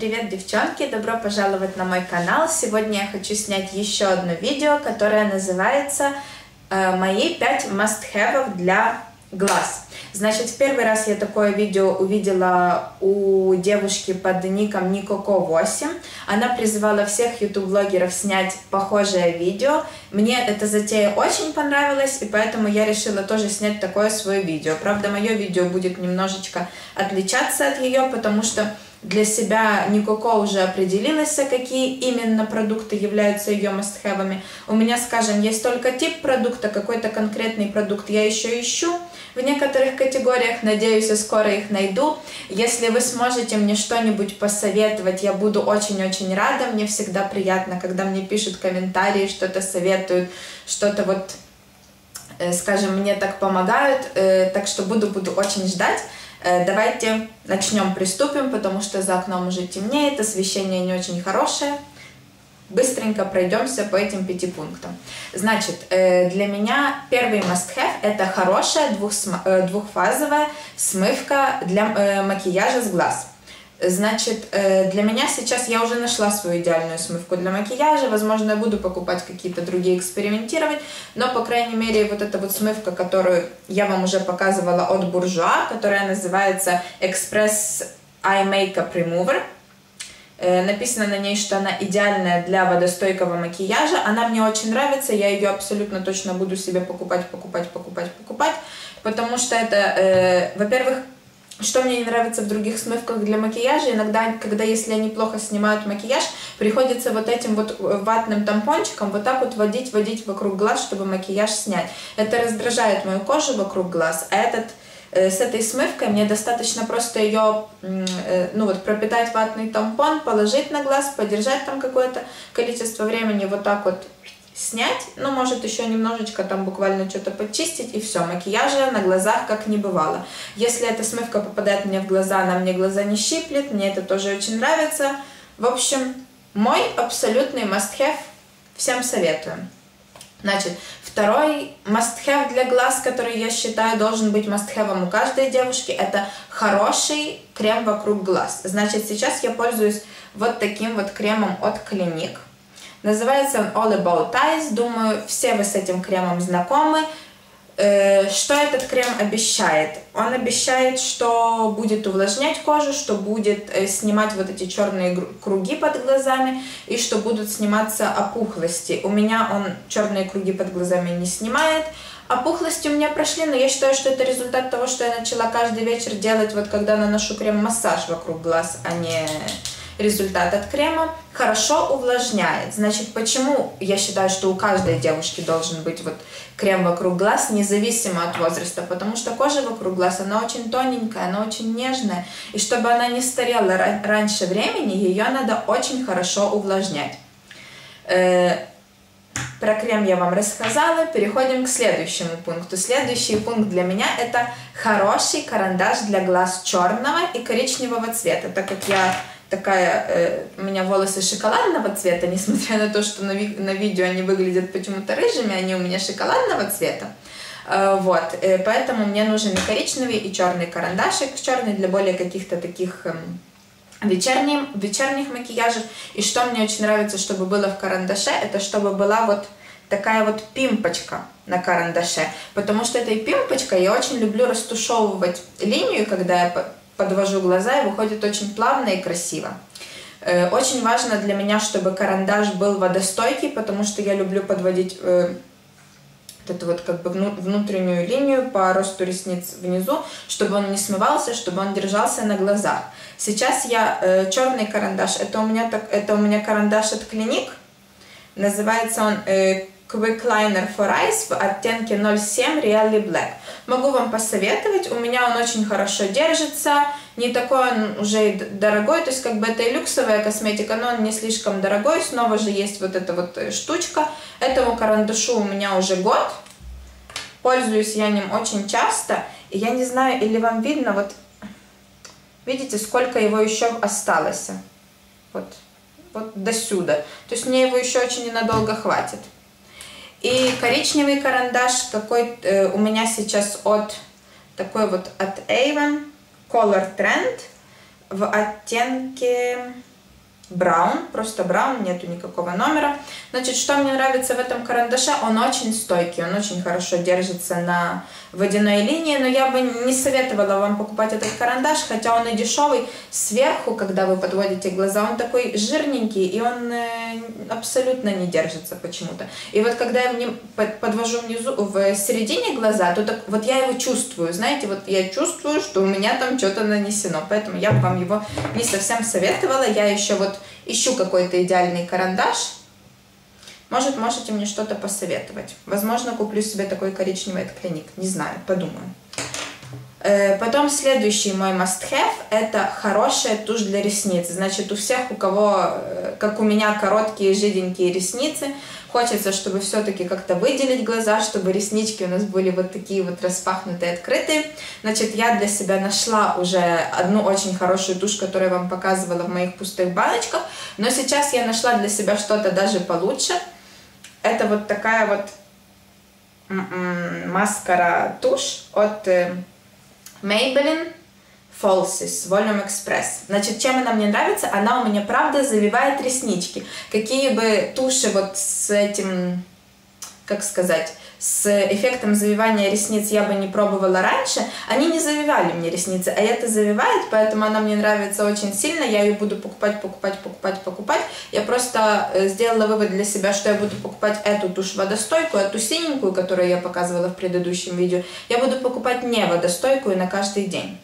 Привет, девчонки! Добро пожаловать на мой канал. Сегодня я хочу снять еще одно видео, которое называется э, «Мои 5 must-have для глаз». Значит, в первый раз я такое видео увидела у девушки под ником Никоко8. Она призывала всех YouTube-блогеров снять похожее видео. Мне эта затея очень понравилась, и поэтому я решила тоже снять такое свое видео. Правда, мое видео будет немножечко отличаться от ее, потому что для себя Никоко уже определилась, какие именно продукты являются ее мастхэвами. У меня, скажем, есть только тип продукта, какой-то конкретный продукт я еще ищу в некоторых категориях. Надеюсь, я скоро их найду. Если вы сможете мне что-нибудь посоветовать, я буду очень-очень рада. Мне всегда приятно, когда мне пишут комментарии, что-то советуют, что-то вот, э, скажем, мне так помогают. Э, так что буду-буду очень ждать. Э, давайте начнем, приступим, потому что за окном уже темнеет, освещение не очень хорошее. Быстренько пройдемся по этим пяти пунктам. Значит, э, для меня первый must-have – это хорошая э, двухфазовая смывка для макияжа с глаз. Значит, э, для меня сейчас я уже нашла свою идеальную смывку для макияжа. Возможно, я буду покупать какие-то другие, экспериментировать. Но, по крайней мере, вот эта вот смывка, которую я вам уже показывала от Bourjois, которая называется Express Eye Makeup Remover. Э, написано на ней, что она идеальная для водостойкого макияжа. Она мне очень нравится. Я ее абсолютно точно буду себе покупать, покупать, покупать, покупать. Потому что это, э, во-первых, что мне не нравится в других смывках для макияжа, иногда, когда если они плохо снимают макияж, приходится вот этим вот э, ватным тампончиком вот так вот водить, водить вокруг глаз, чтобы макияж снять. Это раздражает мою кожу вокруг глаз, а этот э, с этой смывкой мне достаточно просто ее, э, ну вот, пропитать ватный тампон, положить на глаз, подержать там какое-то количество времени, вот так вот снять, ну, может, еще немножечко там буквально что-то подчистить, и все, макияжа на глазах как не бывало. Если эта смывка попадает мне в глаза, она мне глаза не щиплет, мне это тоже очень нравится. В общем, мой абсолютный must-have, всем советую. Значит, второй must-have для глаз, который я считаю должен быть must-have у каждой девушки, это хороший крем вокруг глаз. Значит, сейчас я пользуюсь вот таким вот кремом от Clinique. Называется он All About Eyes. Думаю, все вы с этим кремом знакомы. Э, что этот крем обещает? Он обещает, что будет увлажнять кожу, что будет э, снимать вот эти черные круги под глазами и что будут сниматься опухлости. У меня он черные круги под глазами не снимает. Опухлости у меня прошли, но я считаю, что это результат того, что я начала каждый вечер делать, вот когда наношу крем-массаж вокруг глаз, а не результат от крема хорошо увлажняет. Значит, почему я считаю, что у каждой девушки должен быть вот крем вокруг глаз, независимо от возраста, потому что кожа вокруг глаз, она очень тоненькая, она очень нежная, и чтобы она не старела раньше времени, ее надо очень хорошо увлажнять. Э, про крем я вам рассказала, переходим к следующему пункту. Следующий пункт для меня это хороший карандаш для глаз черного и коричневого цвета, так как я такая, э, у меня волосы шоколадного цвета, несмотря на то, что на, ви на видео они выглядят почему-то рыжими, они у меня шоколадного цвета. Э, вот, э, поэтому мне нужен и коричневый, и черный карандашик, черный для более каких-то таких э, вечерних, вечерних макияжей. И что мне очень нравится, чтобы было в карандаше, это чтобы была вот такая вот пимпочка на карандаше, потому что этой пимпочкой я очень люблю растушевывать линию, когда я подвожу глаза и выходит очень плавно и красиво. Э, очень важно для меня, чтобы карандаш был водостойкий, потому что я люблю подводить э, вот эту вот как бы внутреннюю линию по росту ресниц внизу, чтобы он не смывался, чтобы он держался на глазах. Сейчас я э, черный карандаш, это у меня так, это у меня карандаш от Клиник, называется он э, Quick Liner for Eyes в оттенке 07 Really Black. Могу вам посоветовать, у меня он очень хорошо держится, не такой он уже дорогой, то есть как бы это и люксовая косметика, но он не слишком дорогой, снова же есть вот эта вот э, штучка. Этому карандашу у меня уже год, пользуюсь я ним очень часто, и я не знаю, или вам видно, вот видите, сколько его еще осталось, вот, вот до сюда, то есть мне его еще очень ненадолго хватит. И коричневый карандаш какой э, у меня сейчас от такой вот от Avon Color Trend. в оттенке браун, просто браун, нету никакого номера. Значит, что мне нравится в этом карандаше, он очень стойкий, он очень хорошо держится на водяной линии, но я бы не советовала вам покупать этот карандаш, хотя он и дешевый. Сверху, когда вы подводите глаза, он такой жирненький, и он э, абсолютно не держится почему-то. И вот когда я мне подвожу внизу, в середине глаза, то так, вот я его чувствую, знаете, вот я чувствую, что у меня там что-то нанесено, поэтому я бы вам его не совсем советовала. Я еще вот ищу какой-то идеальный карандаш, может, можете мне что-то посоветовать. Возможно, куплю себе такой коричневый от клиник. Не знаю, подумаю. Э, потом следующий мой must-have – это хорошая тушь для ресниц. Значит, у всех, у кого, э, как у меня, короткие жиденькие ресницы, хочется, чтобы все-таки как-то выделить глаза, чтобы реснички у нас были вот такие вот распахнутые, открытые. Значит, я для себя нашла уже одну очень хорошую тушь, которую я вам показывала в моих пустых баночках. Но сейчас я нашла для себя что-то даже получше – это вот такая вот м-м, маскара тушь от э, Maybelline Falsies Volume Express. Значит, чем она мне нравится? Она у меня, правда, завивает реснички. Какие бы туши вот с этим, как сказать, с эффектом завивания ресниц я бы не пробовала раньше, они не завивали мне ресницы, а это завивает, поэтому она мне нравится очень сильно, я ее буду покупать, покупать, покупать, покупать. Я просто э, сделала вывод для себя, что я буду покупать эту тушь водостойкую, эту синенькую, которую я показывала в предыдущем видео, я буду покупать не водостойкую на каждый день.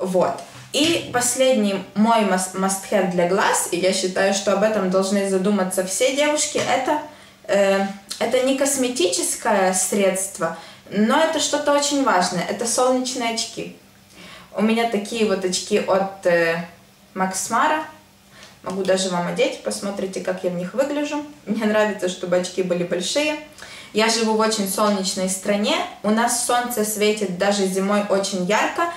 Вот. И последний мой must-have для глаз, и я считаю, что об этом должны задуматься все девушки, это это не косметическое средство, но это что-то очень важное. Это солнечные очки. У меня такие вот очки от э, Mara. Могу даже вам одеть, посмотрите, как я в них выгляжу. Мне нравится, чтобы очки были большие. Я живу в очень солнечной стране. У нас солнце светит даже зимой очень ярко.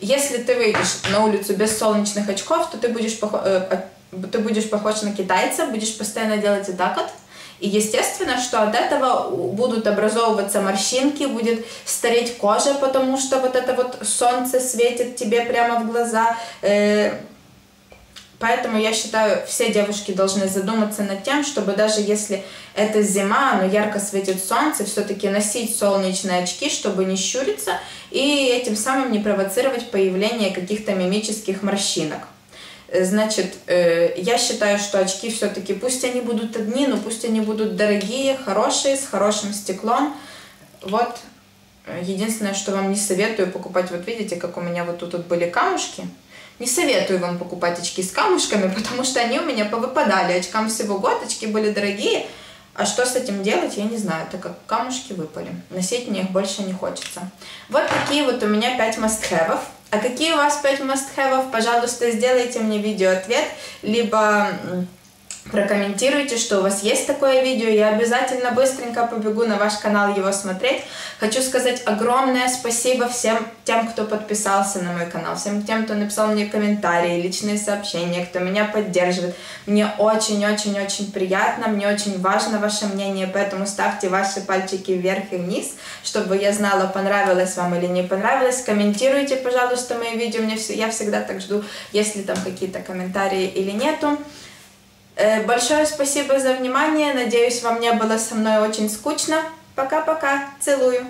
Если ты выйдешь на улицу без солнечных очков, то ты будешь, пох... э, ты будешь похож на китайца, будешь постоянно делать вот так вот. И естественно, что от этого будут образовываться морщинки, будет стареть кожа, потому что вот это вот солнце светит тебе прямо в глаза. Э, поэтому я считаю, все девушки должны задуматься над тем, чтобы даже если это зима, но ярко светит солнце, все-таки носить солнечные очки, чтобы не щуриться и этим самым не провоцировать появление каких-то мимических морщинок. Э, значит, э, я считаю, что очки все-таки, пусть они будут одни, но пусть они будут дорогие, хорошие, с хорошим стеклом. Вот, э, единственное, что вам не советую покупать, вот видите, как у меня вот тут вот были камушки. Не советую вам покупать очки с камушками, потому что они у меня повыпадали. Очкам всего год, очки были дорогие. А что с этим делать, я не знаю, так как камушки выпали. Носить мне их больше не хочется. Вот такие вот у меня 5 must-have'ов. А какие у вас 5 must-have? Пожалуйста, сделайте мне видео-ответ, либо прокомментируйте, что у вас есть такое видео, я обязательно быстренько побегу на ваш канал его смотреть. Хочу сказать огромное спасибо всем тем, кто подписался на мой канал, всем тем, кто написал мне комментарии, личные сообщения, кто меня поддерживает. Мне очень-очень-очень приятно, мне очень важно ваше мнение, поэтому ставьте ваши пальчики вверх и вниз, чтобы я знала, понравилось вам или не понравилось. Комментируйте, пожалуйста, мои видео, мне все, я всегда так жду, если там какие-то комментарии или нету. Э, большое спасибо за внимание. Надеюсь, вам не было со мной очень скучно. Пока-пока. Целую.